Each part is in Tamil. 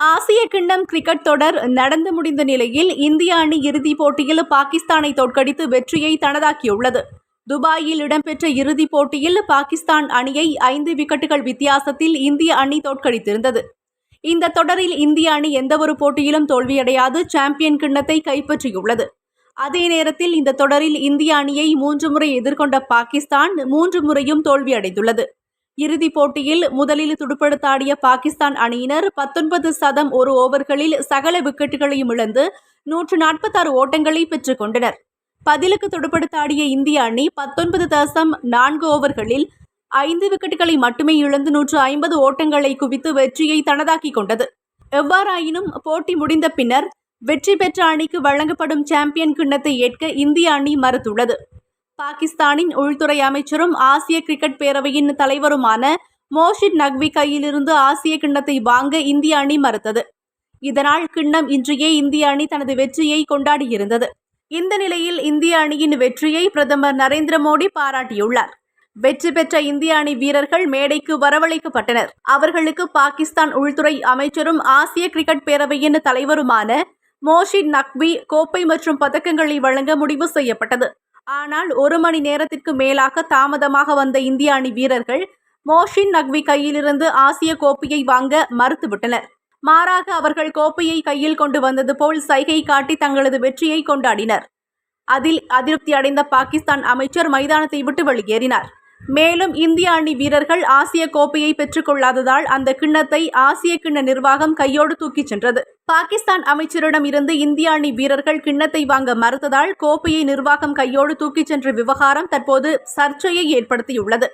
ஆசிய கிண்ணம் கிரிக்கெட் தொடர் நடந்து முடிந்த நிலையில் இந்திய அணி இறுதிப் போட்டியில் பாகிஸ்தானை தோற்கடித்து வெற்றியை தனதாக்கியுள்ளது. துபாயில் இடம்பெற்ற இறுதிப் போட்டியில் பாகிஸ்தான் அணியை ஐந்து விக்கெட்டுகள் வித்தியாசத்தில் இந்திய அணி தோற்கடித்திருந்தது. இந்த தொடரில் இந்திய அணி எந்தவொரு போட்டியிலும் தோல்வியடையாது சாம்பியன் கிண்ணத்தை கைப்பற்றியுள்ளது. அதே நேரத்தில் இந்த தொடரில் இந்திய அணியை மூன்று முறை எதிர்கொண்ட பாகிஸ்தான் மூன்று முறையும் தோல்வியடைந்துள்ளது. இறுதிப் போட்டியில் முதலில் துடுப்படுத்தாடிய பாகிஸ்தான் அணியினர் பத்தொன்பது சதம் ஒரு ஓவர்களில் சகல விக்கெட்டுகளையும் இழந்து நூற்று நாற்பத்தாறு ஓட்டங்களை பெற்றுக் கொண்டனர். பதிலுக்கு துடுப்படுத்தாடிய இந்திய அணி பத்தொன்பது தசம் நான்கு ஓவர்களில் ஐந்து விக்கெட்டுகளை மட்டுமே இழந்து நூற்று ஐம்பது ஓட்டங்களை குவித்து வெற்றியை தனதாக்கிக் கொண்டது. எவ்வாறாயினும் போட்டி முடிந்த பின்னர் வெற்றி பெற்ற அணிக்கு வழங்கப்படும் சாம்பியன் கிண்ணத்தை ஏற்க இந்திய அணி மறுத்துள்ளது. பாகிஸ்தானின் உள்துறை அமைச்சரும் ஆசிய கிரிக்கெட் பேரவையின் தலைவருமான மோஷித் நக்வி கையிலிருந்து ஆசிய கிண்ணத்தை வாங்க இந்திய அணி மறுத்தது. இதனால் கிண்ணம் இன்றையே இந்திய அணி தனது வெற்றியை கொண்டாடியிருந்தது. இந்த நிலையில் இந்திய அணியின் வெற்றியை பிரதமர் நரேந்திர மோடி பாராட்டியுள்ளார். வெற்றி பெற்ற இந்திய அணி வீரர்கள் மேடைக்கு வரவழைக்கப்பட்டனர். அவர்களுக்கு பாகிஸ்தான் உள்துறை அமைச்சரும் ஆசிய கிரிக்கெட் பேரவையின் தலைவருமான மோஷித் நக்வி கோப்பை மற்றும் பதக்கங்களை வழங்க முடிவு செய்யப்பட்டது. ஆனால் ஒரு மணி நேரத்திற்கு மேலாக தாமதமாக வந்த இந்திய அணி வீரர்கள் மோஷின் நக்வி கையிலிருந்து ஆசிய கோப்பையை வாங்க மறுத்துவிட்டனர். மாறாக அவர்கள் கோப்பையை கையில் கொண்டு வந்தது போல் சைகை காட்டி தங்களது வெற்றியை கொண்டாடினர். அதில் அதிருப்தி அடைந்த பாகிஸ்தான் அமைச்சர் மைதானத்தை விட்டு வெளியேறினார். மேலும் இந்திய அணி வீரர்கள் ஆசிய கோப்பையை பெற்றுக்கொள்ளாததால் அந்த கிண்ணத்தை ஆசிய கிண்ண நிர்வாகம் கையோடு தூக்கிச் சென்றது. பாகிஸ்தான் அமைச்சரிடம் இருந்து இந்திய அணி வீரர்கள் கிண்ணத்தை வாங்க மறுத்ததால் கோப்பையை நிர்வாகம் கையோடு தூக்கிச் சென்ற விவகாரம் தற்போது சர்ச்சையை ஏற்படுத்தியுள்ளது.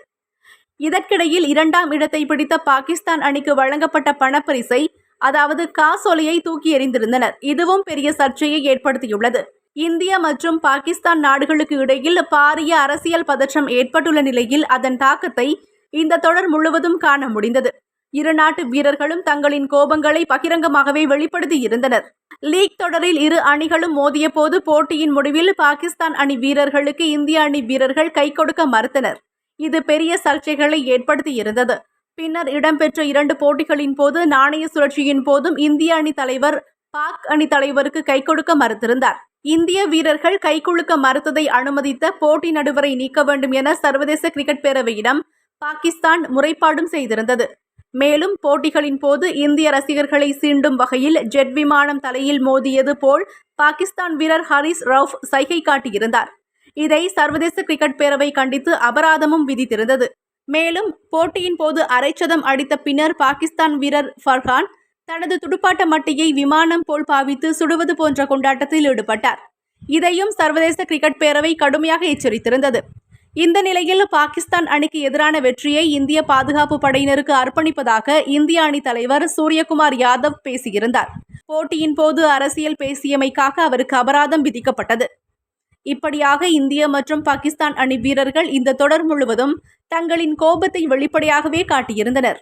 இதற்கிடையில் இரண்டாம் இடத்தை பிடித்த பாகிஸ்தான் அணிக்கு வழங்கப்பட்ட பணப்பரிசை அதாவது காசோலையை தூக்கி எறிந்திருந்தனர். இதுவும் பெரிய சர்ச்சையை ஏற்படுத்தியுள்ளது. இந்தியா மற்றும் பாகிஸ்தான் நாடுகளுக்கு இடையில் பாரிய அரசியல் பதற்றம் ஏற்பட்டுள்ள நிலையில் அதன் தாக்கத்தை இந்த தொடர் முழுவதும் காண முடிந்தது. இரு நாட்டு வீரர்களும் தங்களின் கோபங்களை பகிரங்கமாகவே வெளிப்படுத்தி இருந்தனர். லீக் தொடரில் இரு அணிகளும் மோதிய போது போட்டியின் முடிவில் பாகிஸ்தான் அணி வீரர்களுக்கு இந்திய அணி வீரர்கள் கை கொடுக்க மறுத்தனர். இது பெரிய சர்ச்சைகளை ஏற்படுத்தி இருந்தது. பின்னர் இடம்பெற்ற இரண்டு போட்டிகளின் போது நாணய சுழற்சியின் போதும் இந்திய அணி தலைவர் பாக் அணி தலைவருக்கு கை கொடுக்க மறுத்திருந்தார். இந்திய வீரர்கள் கைக்குலுக்க மறுத்ததை அனுமதித்த போட்டி நடுவரை நீக்க வேண்டும் என சர்வதேச கிரிக்கெட் பேரவையிடம் பாகிஸ்தான் முறைப்பாடும் செய்திருந்தது. மேலும் போட்டிகளின் போது இந்திய ரசிகர்களை சீண்டும் வகையில் ஜெட் விமானம் தலையில் மோதியது போல் பாகிஸ்தான் வீரர் ஹரிஸ் ரவுஃப் சைகை காட்டியிருந்தார். இதை சர்வதேச கிரிக்கெட் பேரவை கண்டித்து அபராதமும் விதித்திருந்தது. மேலும் போட்டியின் போது அரைச்சதம் அடித்த பின்னர் பாகிஸ்தான் வீரர் ஃபர்ஹான் தனது துடுப்பாட்ட மட்டையை விமானம் போல் பாவித்து சுடுவது போன்ற கொண்டாட்டத்தில் ஈடுபட்டார். இதையும் சர்வதேச கிரிக்கெட் பேரவை கடுமையாக எச்சரித்திருந்தது. இந்த நிலையில் பாகிஸ்தான் அணிக்கு எதிரான வெற்றியை இந்திய பாதுகாப்பு படையினருக்கு அர்ப்பணிப்பதாக இந்திய அணி தலைவர் சூரியகுமார் யாதவ் பேசியிருந்தார். போட்டியின் போது அரசியல் பேசியமைக்காக அவருக்கு அபராதம் விதிக்கப்பட்டது. இப்படியாக இந்திய மற்றும் பாகிஸ்தான் அணி வீரர்கள் இந்த தொடர் முழுவதும் தங்களின் கோபத்தை வெளிப்படையாகவே காட்டியிருந்தனர்.